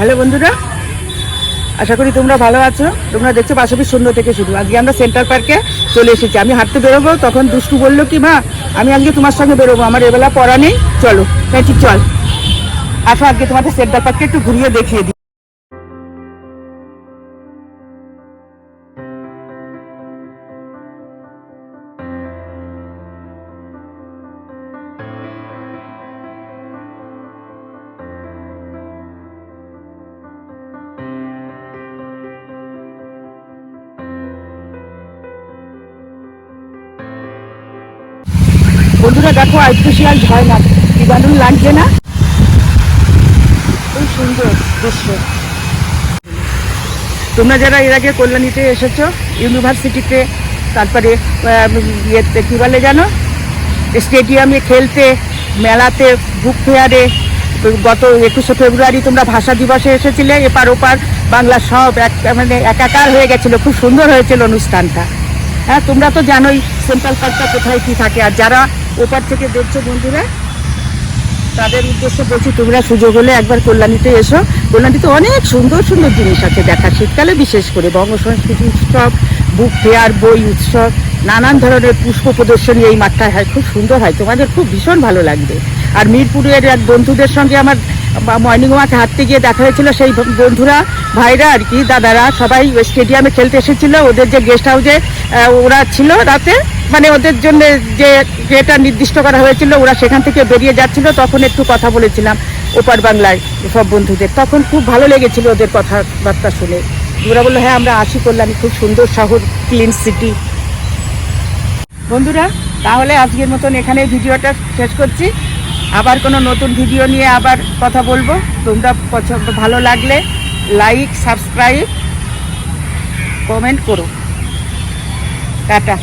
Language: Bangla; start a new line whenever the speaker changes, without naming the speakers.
হ্যালো বন্ধুরা? আশা করি তোমরা ভালো আছো। তোমরা দেখছ পাশাপি সুন্দর থেকে শুরু আজকে আমরা সেন্টার পার্কে চলে এসেছি। আমি হাঁটতে বেরোবো, তখন দুষ্টু বলল কি, মা, আমি আজকে তোমার সঙ্গে বেরোবো। আমার এবেলা পড়া নেই। চলো হ্যাঁ ঠিক, চল। আসো আজকে তোমাদের সেন্টার পার্কে একটু ঘুরিয়ে দেখিয়ে দিই। বন্ধুরা দেখো আর্টিফিশিয়াল ঝর্ণা। কি দারুণ লাগছে না? খুব সুন্দর দৃশ্য। তোমরা যারা এর আগে কল্যাণীতে এসেছ, ইউনিভার্সিটিতে, তারপরে ইয়েতে, কী বলে জানো? স্টেডিয়ামে খেলতে, মেলাতে, বুক ফেয়ারে, গত একুশে ফেব্রুয়ারি তোমরা ভাষা দিবসে এসেছিলে, এপার ওপার, বাংলা সব এক মানে একাকার হয়ে গেছিল, খুব সুন্দর হয়েছিল অনুষ্ঠানটা। হ্যাঁ তোমরা তো জানোই সেন্ট্রাল পার্কটা কোথায় কী থাকে, আর যারা ওপার থেকে দেখছ বন্ধুরা? তাদের উদ্দেশ্যে বলছি, তোমরা সুযোগ হলে একবার কল্যাণীতে এসো। কল্যাণীতে অনেক সুন্দর সুন্দর জিনিস আছে দেখা শীতকালে বিশেষ করে বঙ্গ সংস্কৃতি উৎসব, বুক ফেয়ার, বই উৎসব, নানান ধরনের পুষ্প প্রদর্শনী এই মাঠটায় হয়, খুব সুন্দর হয়। তোমাদের খুব ভীষণ ভালো লাগবে। আর মিরপুরের এক বন্ধুদের সঙ্গে আমার মর্নিং ওয়াক হাঁটতে গিয়ে দেখা হয়েছিল, সেই বন্ধুরা, ভাইরা আর কি, দাদারা সবাই স্টেডিয়ামে খেলতে এসেছিল। ওদের যে গেস্ট হাউসে ওরা ছিল রাতে। মানে ওদের জন্য যে যেটা নির্দিষ্ট করা হয়েছিল, ওরা সেখান থেকে বেরিয়ে যাচ্ছিল। তখন একটু কথা বলেছিলাম ওপার বাংলায় সব বন্ধুদের। তখন খুব ভালো লেগেছিল ওদের কথাবার্তা শুনে। ওরা বলল হ্যাঁ আমরা আসি করলাম খুব সুন্দর শহর ক্লিন সিটি বন্ধুরা, তাহলে আজকের মতন এখানে ভিডিওটা শেষ করছি। আবার কোনো নতুন ভিডিও নিয়ে আবার কথা বলব। তোমরা পছন্দ, ভালো লাগলে লাইক সাবস্ক্রাইব কমেন্ট করো। টাটা।